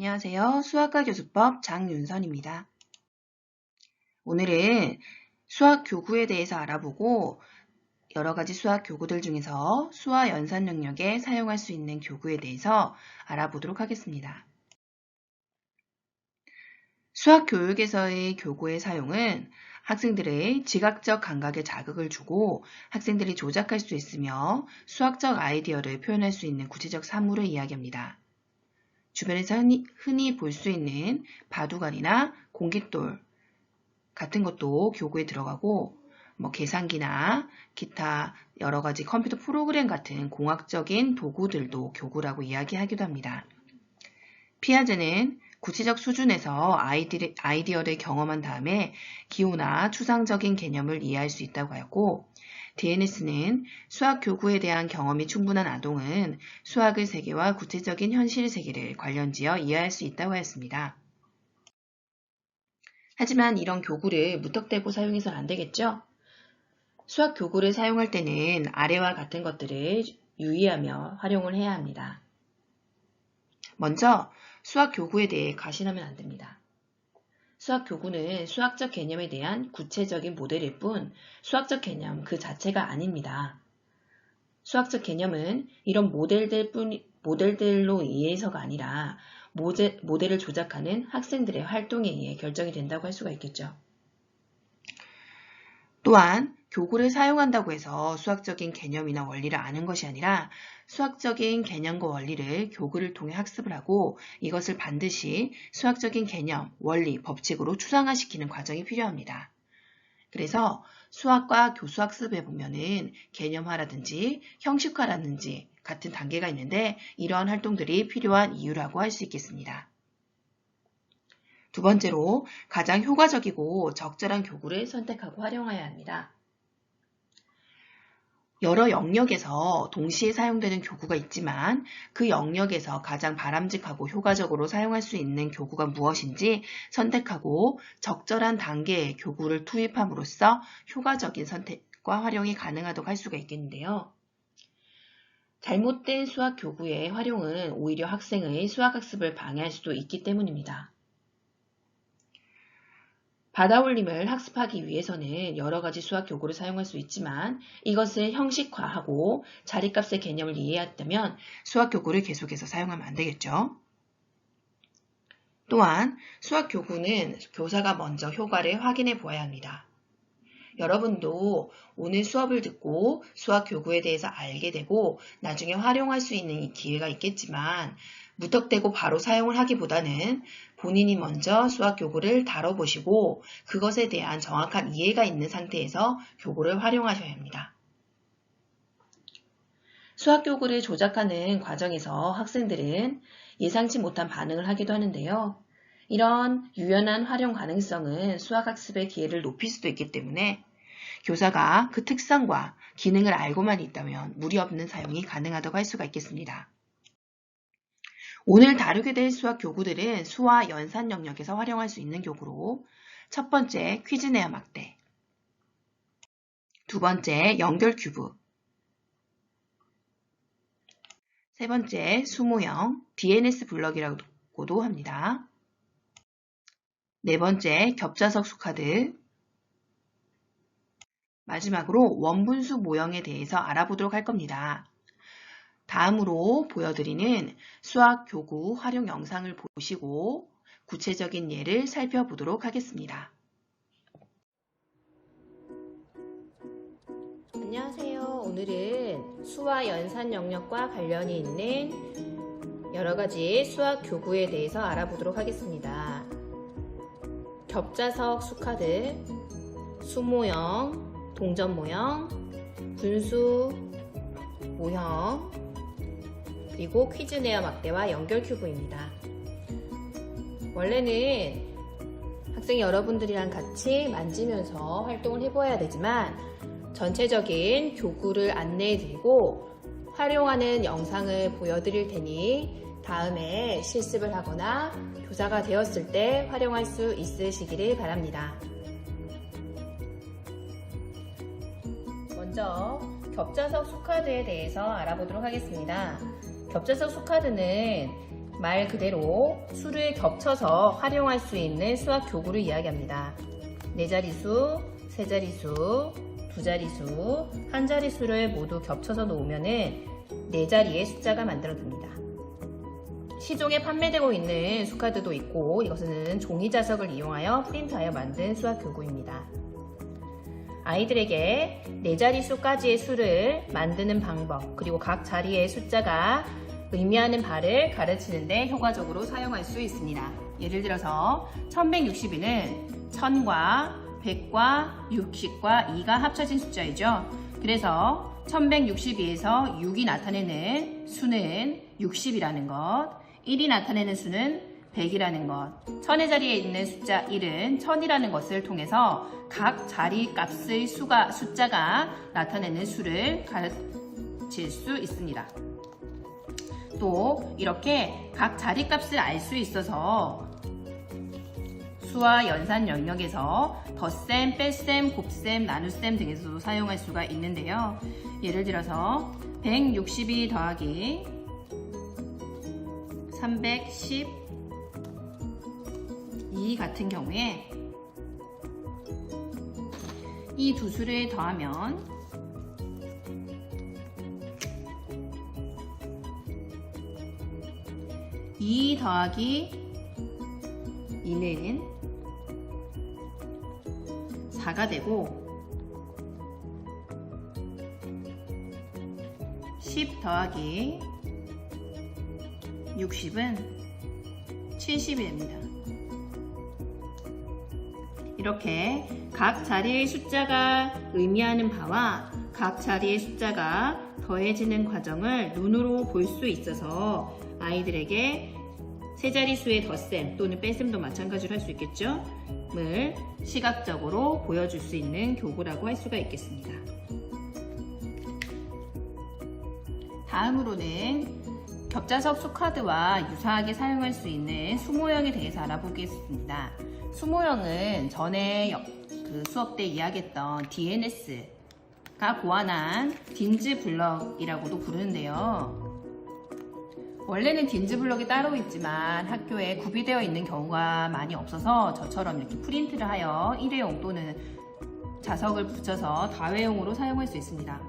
안녕하세요. 수학과 교수법 장윤선입니다. 오늘은 수학 교구에 대해서 알아보고 여러 가지 수학 교구들 중에서 수화 연산 영역에 사용할 수 있는 교구에 대해서 알아보도록 하겠습니다. 수학 교육에서의 교구의 사용은 학생들의 지각적 감각에 자극을 주고 학생들이 조작할 수 있으며 수학적 아이디어를 표현할 수 있는 구체적 사물을 이야기합니다. 주변에서 흔히, 흔히 볼 수 있는 바둑알이나 공깃돌 같은 것도 교구에 들어가고 뭐 계산기나 기타 여러 가지 컴퓨터 프로그램 같은 공학적인 도구들도 교구라고 이야기하기도 합니다. 피아제는 구체적 수준에서 아이디어를 경험한 다음에 기호나 추상적인 개념을 이해할 수 있다고 하고 DNS는 수학 교구에 대한 경험이 충분한 아동은 수학의 세계와 구체적인 현실 세계를 관련지어 이해할 수 있다고 하였습니다. 하지만 이런 교구를 무턱대고 사용해서는 안 되겠죠? 수학 교구를 사용할 때는 아래와 같은 것들을 유의하며 활용을 해야 합니다. 먼저 수학 교구에 대해 가신하면 안 됩니다. 수학 교구는 수학적 개념에 대한 구체적인 모델일 뿐 수학적 개념 그 자체가 아닙니다. 수학적 개념은 이런 모델들 뿐, 모델들로 의해서가 아니라 모델, 모델을 조작하는 학생들의 활동에 의해 결정이 된다고 할 수가 있겠죠. 또한 교구를 사용한다고 해서 수학적인 개념이나 원리를 아는 것이 아니라 수학적인 개념과 원리를 교구를 통해 학습을 하고 이것을 반드시 수학적인 개념, 원리, 법칙으로 추상화시키는 과정이 필요합니다. 그래서 수학과 교수학습에 보면은 개념화라든지 형식화라든지 같은 단계가 있는데 이러한 활동들이 필요한 이유라고 할 수 있겠습니다. 두 번째로 가장 효과적이고 적절한 교구를 선택하고 활용해야 합니다. 여러 영역에서 동시에 사용되는 교구가 있지만 그 영역에서 가장 바람직하고 효과적으로 사용할 수 있는 교구가 무엇인지 선택하고 적절한 단계의 교구를 투입함으로써 효과적인 선택과 활용이 가능하도록 할 수가 있겠는데요. 잘못된 수학 교구의 활용은 오히려 학생의 수학학습을 방해할 수도 있기 때문입니다. 받아올림을 학습하기 위해서는 여러 가지 수학 교구를 사용할 수 있지만 이것을 형식화하고 자리값의 개념을 이해했다면 수학 교구를 계속해서 사용하면 안 되겠죠. 또한 수학 교구는 교사가 먼저 효과를 확인해 보아야 합니다. 여러분도 오늘 수업을 듣고 수학 교구에 대해서 알게 되고 나중에 활용할 수 있는 기회가 있겠지만 무턱대고 바로 사용을 하기보다는 본인이 먼저 수학 교구를 다뤄보시고 그것에 대한 정확한 이해가 있는 상태에서 교구를 활용하셔야 합니다. 수학 교구를 조작하는 과정에서 학생들은 예상치 못한 반응을 하기도 하는데요. 이런 유연한 활용 가능성은 수학학습의 기회를 높일 수도 있기 때문에 교사가 그 특성과 기능을 알고만 있다면 무리 없는 사용이 가능하다고 할 수가 있겠습니다. 오늘 다루게 될 수학 교구들은 수와 연산 영역에서 활용할 수 있는 교구로 첫 번째 퀴즈 내야 막대 두 번째 연결 큐브 세 번째 수모형 DNS 블럭이라고도 합니다. 네 번째 겹자석 수 카드 마지막으로 원분수 모형에 대해서 알아보도록 할 겁니다. 다음으로 보여드리는 수학 교구 활용 영상을 보시고 구체적인 예를 살펴보도록 하겠습니다. 안녕하세요. 오늘은 수와 연산 영역과 관련이 있는 여러 가지 수학 교구에 대해서 알아보도록 하겠습니다. 겹자석 수카드, 수모형, 동전 모형, 분수 모형, 그리고 퀴즈 네어 막대와 연결 큐브입니다. 원래는 학생 여러분들이랑 같이 만지면서 활동을 해보아야 되지만 전체적인 교구를 안내해 드리고 활용하는 영상을 보여드릴 테니 다음에 실습을 하거나 교사가 되었을 때 활용할 수 있으시기를 바랍니다. 먼저 겹자석 수카드에 대해서 알아보도록 하겠습니다. 겹자석 수카드는 말 그대로 수를 겹쳐서 활용할 수 있는 수학 교구를 이야기합니다. 네 자리수, 세 자리수, 두 자리수, 한 자리수를 모두 겹쳐서 놓으면은 네 자리의 숫자가 만들어집니다. 시중에 판매되고 있는 수카드도 있고 이것은 종이 자석을 이용하여 프린트하여 만든 수학 교구입니다. 아이들에게 네 자리수까지의 수를 만드는 방법 그리고 각 자리의 숫자가 의미하는 바를 가르치는데 효과적으로 사용할 수 있습니다. 예를 들어서 1162는 1000과 100과 60과 2가 합쳐진 숫자이죠. 그래서 1162에서 6이 나타내는 수는 60이라는 것, 1이 나타내는 수는 100이라는 것, 천의 자리에 있는 숫자 1은 1000이라는 것을 통해서 각 자리 값의 수가, 숫자가 나타내는 수를 가르칠 수 있습니다. 또 이렇게 각 자리 값을 알 수 있어서 수와 연산 영역에서 덧셈, 뺄셈, 곱셈, 나눗셈 등에서도 사용할 수가 있는데요. 예를 들어서 162 더하기 312 같은 경우에 이 두 수를 더하면 2 더하기 2는 4가 되고 10 더하기 60은 70이 됩니다. 이렇게 각 자리의 숫자가 의미하는 바와 각 자리의 숫자가 더해지는 과정을 눈으로 볼 수 있어서 아이들에게 세 자릿수의 덧셈 또는 뺄셈도 마찬가지로 할 수 있겠죠? 을 시각적으로 보여줄 수 있는 교구라고 할 수가 있겠습니다. 다음으로는 겹자석 수카드와 유사하게 사용할 수 있는 수모형에 대해서 알아보겠습니다. 수모형은 전에 여- 그 수업 때 이야기했던 DNS가 고안한 딘즈 블럭이라고도 부르는데요. 원래는 딘즈 블럭이 따로 있지만 학교에 구비되어 있는 경우가 많이 없어서 저처럼 이렇게 프린트를 하여 일회용 또는 자석을 붙여서 다회용으로 사용할 수 있습니다.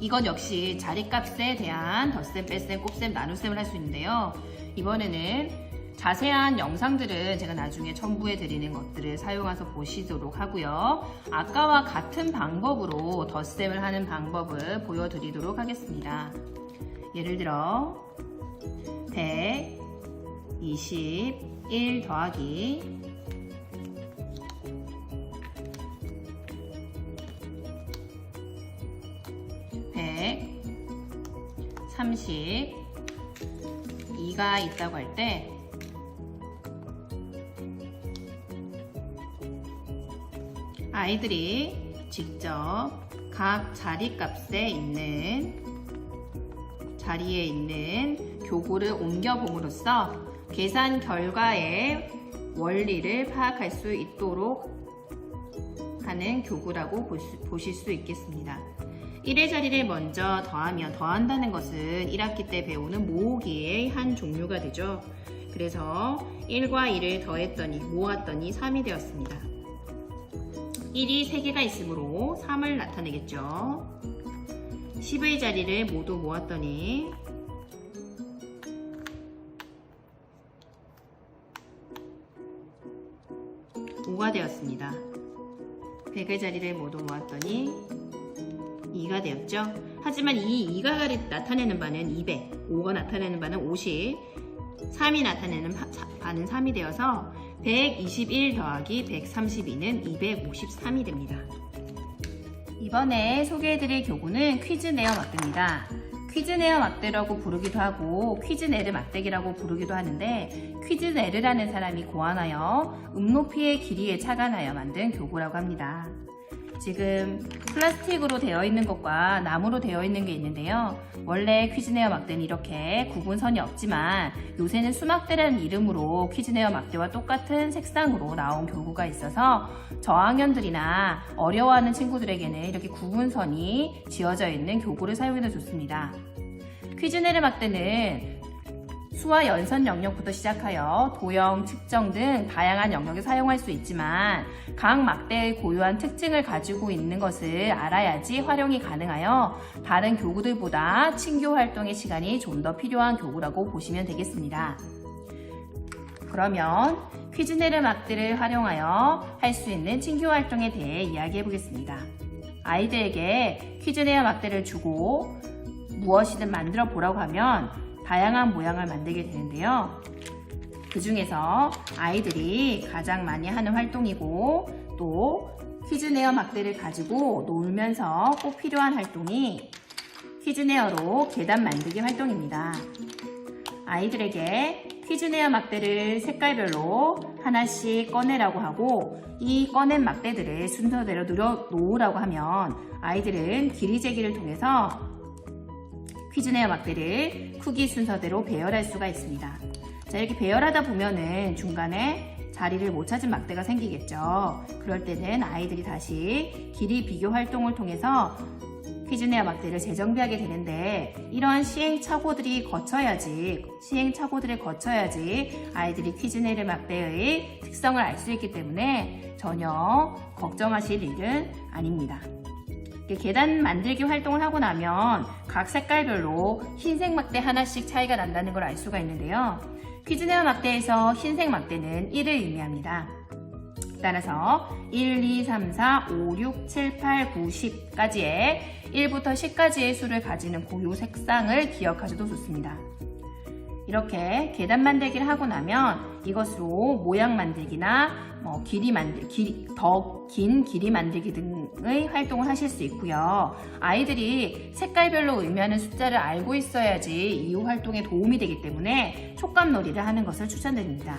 이건 역시 자리값에 대한 덧셈, 뺄셈, 곱셈, 나눗셈을 할 수 있는데요. 이번에는 자세한 영상들은 제가 나중에 첨부해 드리는 것들을 사용해서 보시도록 하고요. 아까와 같은 방법으로 덧셈을 하는 방법을 보여드리도록 하겠습니다. 예를 들어 121 더하기 132가 있다고 할때 아이들이 직접 각 자리 값에 있는 자리에 있는 교구를 옮겨봄으로써 계산 결과의 원리를 파악할 수 있도록 하는 교구라고 보실 수 있겠습니다. 1의 자리를 먼저 더하면 더한다는 것은 1학기 때 배우는 모으기의 한 종류가 되죠. 그래서 1과 2를 더했더니 모았더니 3이 되었습니다. 1이 3개가 있으므로 3을 나타내겠죠. 10의 자리를 모두 모았더니 5가 되었습니다. 100의 자리를 모두 모았더니 2가 되었죠. 하지만 이 2가 나타내는 바는 200, 5가 나타내는 바는 50, 3이 나타내는 바, 바는 3이 되어서 121 더하기 132는 253이 됩니다. 이번에 소개해드릴 교구는 퀴즈 내어 막대입니다. 퀴즈 내어 막대라고 부르기도 하고 퀴즈 네르 막대기라고 부르기도 하는데 퀴즈 네르라는 사람이 고안하여 음높이의 길이에 착안하여 만든 교구라고 합니다. 지금 플라스틱으로 되어 있는 것과 나무로 되어 있는 게 있는데요. 원래 퀴즈네어 막대는 이렇게 구분선이 없지만 요새는 수막대라는 이름으로 퀴즈네어 막대와 똑같은 색상으로 나온 교구가 있어서 저학년들이나 어려워하는 친구들에게는 이렇게 구분선이 지어져 있는 교구를 사용해도 좋습니다. 퀴즈네르 막대는 수와 연선 영역부터 시작하여 도형, 측정 등 다양한 영역에 사용할 수 있지만 각 막대의 고유한 특징을 가지고 있는 것을 알아야지 활용이 가능하여 다른 교구들보다 친교 활동의 시간이 좀 더 필요한 교구라고 보시면 되겠습니다. 그러면 퀴즈네르 막대를 활용하여 할 수 있는 친교 활동에 대해 이야기해 보겠습니다. 아이들에게 퀴즈네어 막대를 주고 무엇이든 만들어 보라고 하면 다양한 모양을 만들게 되는데요. 그 중에서 아이들이 가장 많이 하는 활동이고 또 퀴즈네어 막대를 가지고 놀면서 꼭 필요한 활동이 퀴즈네어로 계단 만들기 활동입니다. 아이들에게 퀴즈네어 막대를 색깔별로 하나씩 꺼내라고 하고 이 꺼낸 막대들을 순서대로 놓으라고 하면 아이들은 길이 재기를 통해서 퀴즈네어 막대를 크기 순서대로 배열할 수가 있습니다. 자, 이렇게 배열하다 보면은 중간에 자리를 못 찾은 막대가 생기겠죠. 그럴 때는 아이들이 다시 길이 비교 활동을 통해서 퀴즈네어 막대를 재정비하게 되는데 이런 시행착오들이 거쳐야지 시행착오들을 거쳐야지 아이들이 퀴즈네어 막대의 특성을 알 수 있기 때문에 전혀 걱정하실 일은 아닙니다. 계단 만들기 활동을 하고 나면 각 색깔별로 흰색 막대 하나씩 차이가 난다는 걸 알 수가 있는데요. 퀴즈네어 막대에서 흰색 막대는 1을 의미합니다. 따라서 1, 2, 3, 4, 5, 6, 7, 8, 9, 10까지의 1부터 10까지의 수를 가지는 고유 색상을 기억하셔도 좋습니다. 이렇게 계단 만들기를 하고 나면 이것으로 모양 만들기나 뭐 길이 만들, 길, 더긴 길이 만들기 등의 활동을 하실 수 있고요. 아이들이 색깔별로 의미하는 숫자를 알고 있어야지 이후 활동에 도움이 되기 때문에 촉감놀이를 하는 것을 추천드립니다.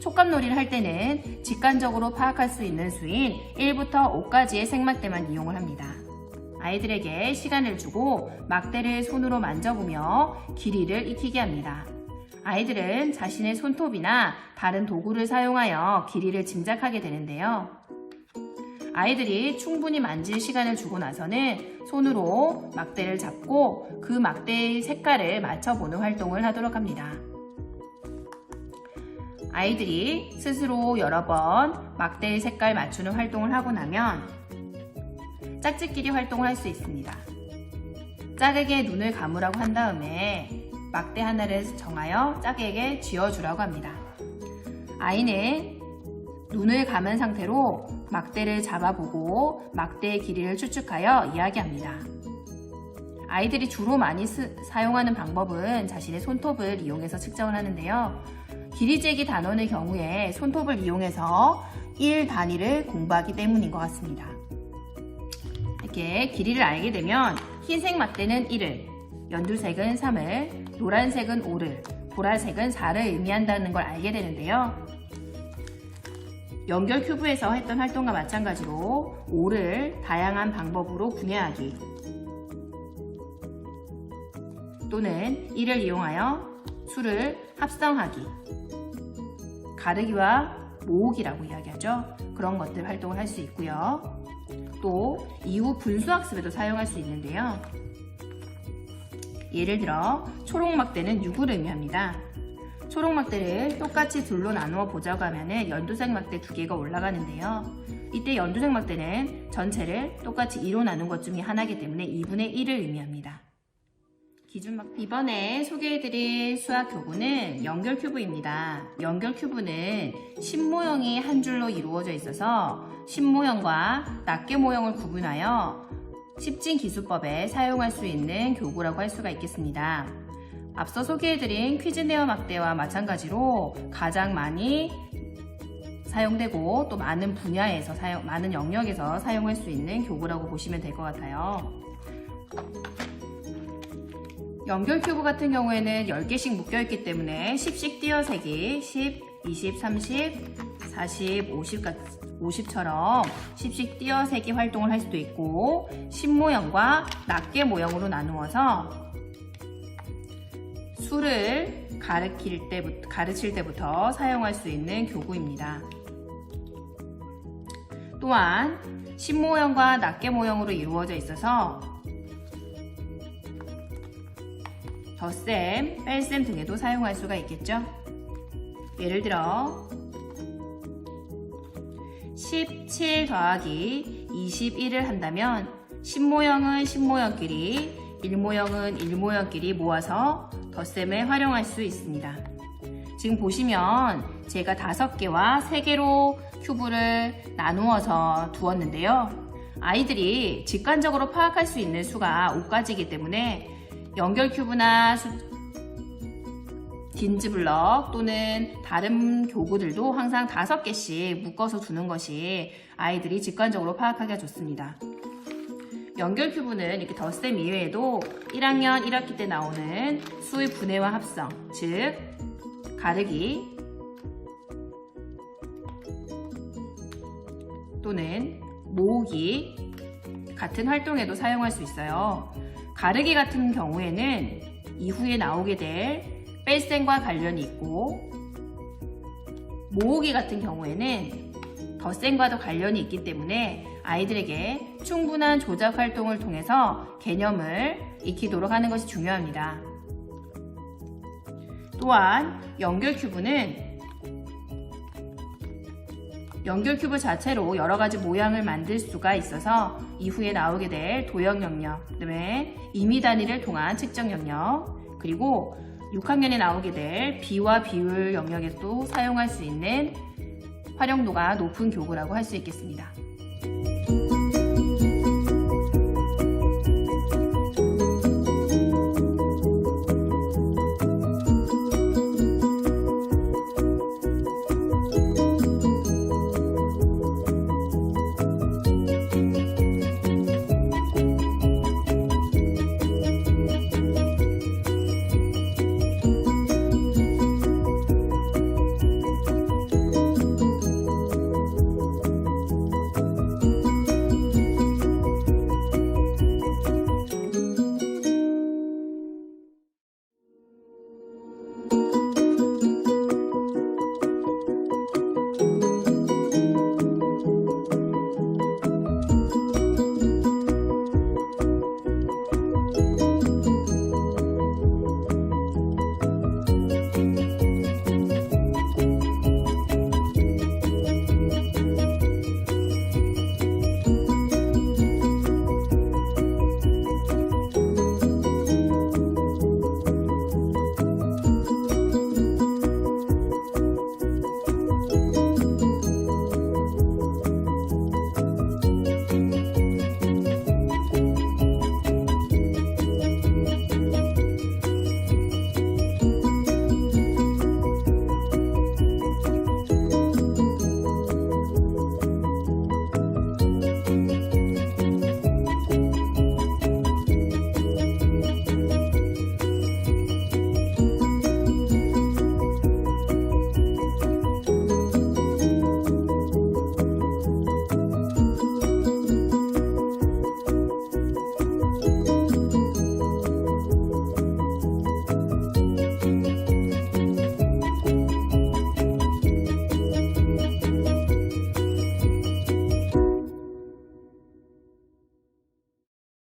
촉감놀이를 할 때는 직관적으로 파악할 수 있는 수인 1부터 5까지의 색막대만 이용을 합니다. 아이들에게 시간을 주고 막대를 손으로 만져보며 길이를 익히게 합니다. 아이들은 자신의 손톱이나 다른 도구를 사용하여 길이를 짐작하게 되는데요. 아이들이 충분히 만질 시간을 주고 나서는 손으로 막대를 잡고 그 막대의 색깔을 맞춰보는 활동을 하도록 합니다. 아이들이 스스로 여러 번 막대의 색깔 맞추는 활동을 하고 나면 짝짓기리 활동을 할 수 있습니다. 짝에게 눈을 감으라고 한 다음에 막대 하나를 정하여 짝에게 쥐어주라고 합니다. 아이는 눈을 감은 상태로 막대를 잡아보고 막대의 길이를 추측하여 이야기합니다. 아이들이 주로 많이 쓰- 사용하는 방법은 자신의 손톱을 이용해서 측정을 하는데요. 길이 재기 단원의 경우에 손톱을 이용해서 1 단위를 공부하기 때문인 것 같습니다. 이렇게 길이를 알게 되면 흰색 막대는 1을, 연두색은 3을, 노란색은 5를, 보라색은 4를 의미한다는 걸 알게 되는데요. 연결 큐브에서 했던 활동과 마찬가지로 5를 다양한 방법으로 분해하기 또는 1을 이용하여 수를 합성하기 가르기와 모으기라고 이야기하죠. 그런 것들 활동을 할 수 있고요. 또 이후 분수학습에도 사용할 수 있는데요. 예를 들어 초록막대는 6을 의미합니다. 초록막대를 똑같이 둘로 나누어 보자고 하면 연두색 막대 두 개가 올라가는데요. 이때 연두색 막대는 전체를 똑같이 2로 나눈 것 중에 하나이기 때문에 2분의 1을 의미합니다. 기준막 이번에 소개해드릴 수학 교구는 연결 큐브입니다. 연결 큐브는 신모형이 한 줄로 이루어져 있어서 신모형과 낱개 모형을 구분하여 십진 기수법에 사용할 수 있는 교구라고 할 수가 있겠습니다. 앞서 소개해드린 퀴즈네어 막대와 마찬가지로 가장 많이 사용되고 또 많은 분야에서 사용, 많은 영역에서 사용할 수 있는 교구라고 보시면 될 것 같아요. 연결 큐브 같은 경우에는 10개씩 묶여있기 때문에 10씩 띄어세기 10, 20, 30, 40, 50, 50처럼 10씩 띄어세기 활동을 할 수도 있고 10모형과 낱개 모형으로 나누어서 수를 가르칠 때부터, 가르칠 때부터 사용할 수 있는 교구입니다. 또한 10모형과 낱개 모형으로 이루어져 있어서 덧셈, 뺄셈 등에도 사용할 수가 있겠죠. 예를 들어 17 더하기 21을 한다면 10모형은 10모형끼리 1모형은 1모형끼리 모아서 덧셈에 활용할 수 있습니다. 지금 보시면 제가 5개와 3개로 큐브를 나누어서 두었는데요. 아이들이 직관적으로 파악할 수 있는 수가 5가지이기 때문에 연결 큐브나 수, 딘즈블럭 또는 다른 교구들도 항상 5개씩 묶어서 두는 것이 아이들이 직관적으로 파악하기가 좋습니다. 연결 큐브는 이렇게 덧셈 이외에도 1학년 1학기 때 나오는 수의 분해와 합성, 즉 가르기 또는 모으기 같은 활동에도 사용할 수 있어요. 가르기 같은 경우에는 이후에 나오게 될 뺄셈과 관련이 있고 모으기 같은 경우에는 덧셈과도 관련이 있기 때문에 아이들에게 충분한 조작 활동을 통해서 개념을 익히도록 하는 것이 중요합니다. 또한 연결 큐브는 연결 큐브 자체로 여러 가지 모양을 만들 수가 있어서 이후에 나오게 될 도형 영역, 그다음에 임의 단위를 통한 측정 영역, 그리고 6학년에 나오게 될 비와 비율 영역에도 사용할 수 있는 활용도가 높은 교구라고 할 수 있겠습니다.